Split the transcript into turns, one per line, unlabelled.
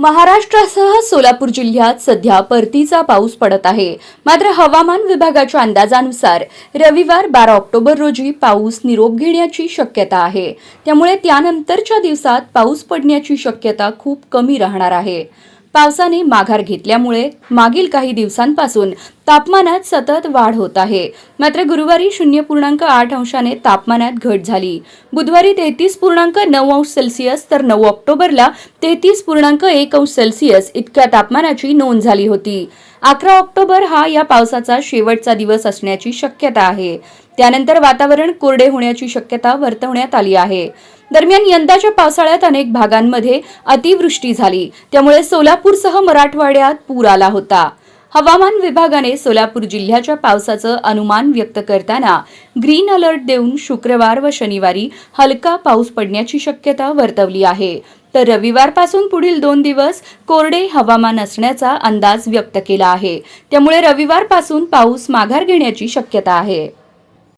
महाराष्ट्रासह सोलापूर जिल्ह्यात सध्या परतीचा पाऊस पडत आहे. मात्र हवामान विभागाच्या अंदाजानुसार रविवार बारा ऑक्टोबर रोजी पाऊस निरोप घेण्याची शक्यता आहे. त्यामुळे त्यानंतरच्या दिवसात पाऊस पडण्याची शक्यता खूप कमी राहणार आहे. पावसाने माघार घेतल्यामुळे मागील काही दिवसांपासून तापमानात सतत वाढ होत आहे. मात्र गुरुवारी शून्य पूर्णांक आठ अंशाने तापमानात घट झाली. बुधवारी तेहतीस पूर्णांक नऊ अंश सेल्सिअस तर नऊ ऑक्टोबरला तेहतीस पूर्णांक एक अंश सेल्सिअस इतक्या तापमानाची नोंद झाली होती. अकरा ऑक्टोबर हा या पावसाचा शेवटचा दिवस असण्याची शक्यता आहे. त्यानंतर वातावरण कोरडे होण्याची शक्यता वर्तवण्यात आली आहे. दरम्यान यंदाच्या पावसाळ्यात अनेक भागांमध्ये अतिवृष्टी झाली. त्यामुळे सोलापूरसह मराठवाड्यात पूर आला होता. हवामान विभागाने सोलापूर जिल्ह्याच्या पावसाचं अनुमान व्यक्त करताना ग्रीन अलर्ट देऊन शुक्रवार व शनिवारी हलका पाऊस पडण्याची शक्यता वर्तवली आहे. तर रविवारपासून पुढील दोन दिवस कोरडे हवामान असण्याचा अंदाज व्यक्त केला आहे. त्यामुळे रविवारपासून पाऊस माघार घेण्याची शक्यता आहे.